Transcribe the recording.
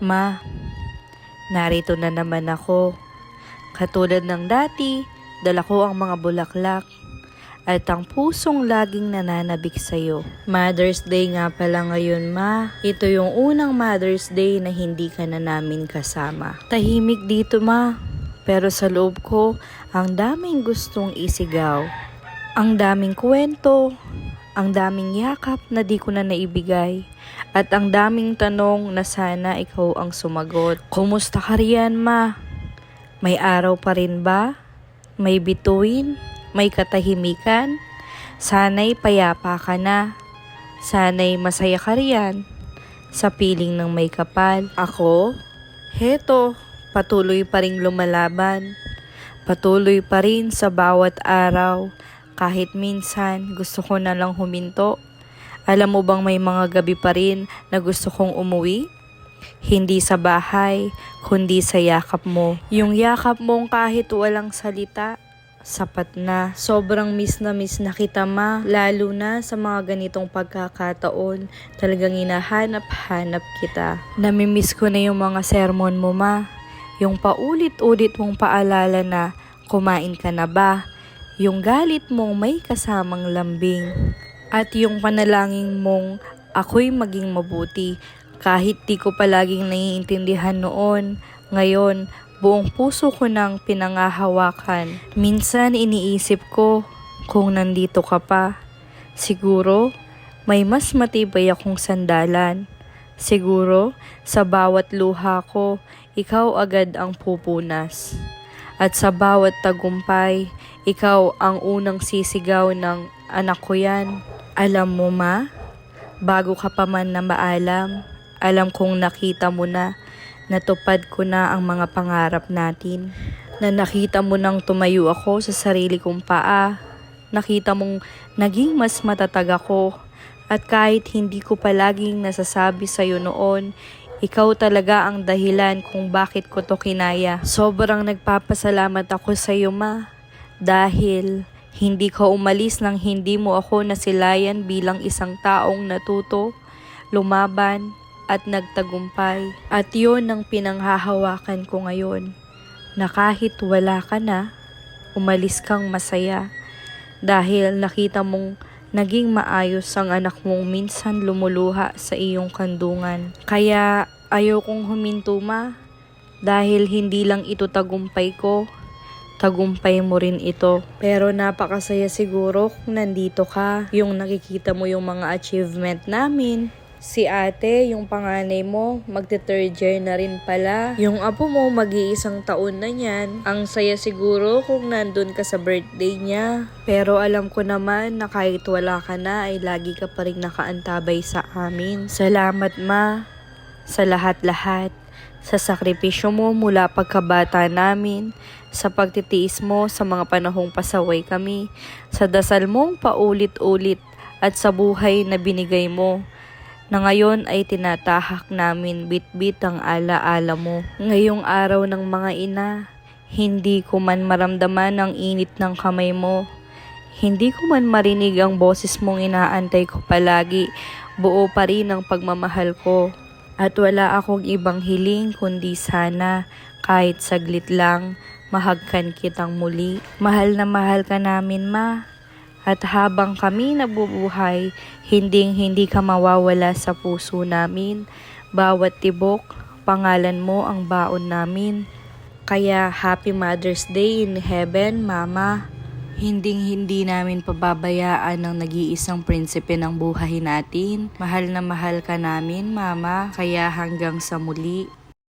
Ma, narito na naman ako. Katulad ng dati, dala ko ang mga bulaklak at ang pusong laging nananabik sa'yo. Mother's Day nga pala ngayon, Ma. Ito yung unang Mother's Day na hindi ka na namin kasama. Tahimik dito, Ma. Pero sa loob ko, ang daming gustong isigaw. Ang daming kwento, ang daming yakap na di ko na naibigay, at ang daming tanong na sana ikaw ang sumagot. Kumusta ka riyan, Ma? May araw pa rin ba? May bituin? May katahimikan? Sana'y payapa ka na. Sana'y masaya ka riyan sa piling ng may kapal. Ako? Heto, patuloy pa rin lumalaban. Patuloy pa rin sa bawat araw. Kahit minsan gusto ko na lang huminto. Alam mo bang may mga gabi pa rin na gusto kong umuwi? Hindi sa bahay, kundi sa yakap mo. Yung yakap mong kahit walang salita, sapat na. Sobrang miss na miss na kita ma, lalo na sa mga ganitong pagkakataon. Talagang hinahanap-hanap kita. Namimiss ko na yung mga sermon mo ma. Yung paulit-ulit mong paalala na kumain ka na ba? Yung galit mong may kasamang lambing. At yung panalangin mong ako'y maging mabuti kahit di ko palaging naiintindihan noon. Ngayon, buong puso ko nang pinangahawakan. Minsan iniisip ko kung nandito ka pa. Siguro, may mas matibay akong sandalan. Siguro, sa bawat luha ko, ikaw agad ang pupunas. At sa bawat tagumpay, ikaw ang unang sisigaw ng anak ko yan. Alam mo ma, bago ka pa man na maalam, alam kong nakita mo na, natupad ko na ang mga pangarap natin. Na nakita mo nang tumayo ako sa sarili kong paa. Nakita mong naging mas matatag ako. At kahit hindi ko palaging nasasabi sa'yo noon, ikaw talaga ang dahilan kung bakit ko to kinaya. Sobrang nagpapasalamat ako sa iyo, ma. Dahil hindi ka umalis nang hindi mo ako nasilayan bilang isang taong natuto, lumaban, at nagtagumpay. At yon ang pinanghahawakan ko ngayon. Na kahit wala ka na, umalis kang masaya. Dahil nakita mong naging maayos ang anak mong minsan lumuluha sa iyong kandungan. Kaya ayaw kong huminto ma, dahil hindi lang ito tagumpay ko, tagumpay mo rin ito. Pero napakasaya siguro kung nandito ka, yung nakikita mo yung mga achievement namin. Si ate, yung panganay mo, magte-third year na rin pala. Yung apo mo, mag-iisang taon na niyan. Ang saya siguro kung nandun ka sa birthday niya. Pero alam ko naman na kahit wala ka na, ay lagi ka pa rin nakaantabay sa amin. Salamat ma, sa lahat-lahat. Sa sakripisyo mo mula pagkabata namin, sa pagtitiis mo sa mga panahong pasaway kami, sa dasal mong paulit-ulit at sa buhay na binigay mo na ngayon ay tinatahak namin bit-bit ang ala-ala mo. Ngayong araw ng mga ina, hindi ko man maramdaman ang init ng kamay mo. Hindi ko man marinig ang boses mong inaantay ko palagi. Buo pa rin ang pagmamahal ko. At wala akong ibang hiling kundi sana kahit saglit lang mahagkan kitang muli. Mahal na mahal ka namin ma. At habang kami nabubuhay, hinding hindi ka mawawala sa puso namin. Bawat tibok, pangalan mo ang baon namin. Kaya Happy Mother's Day in Heaven, Mama. Hinding hindi namin pababayaan ang nag-iisang prinsipe ng buhay natin. Mahal na mahal ka namin, Mama. Kaya hanggang sa muli.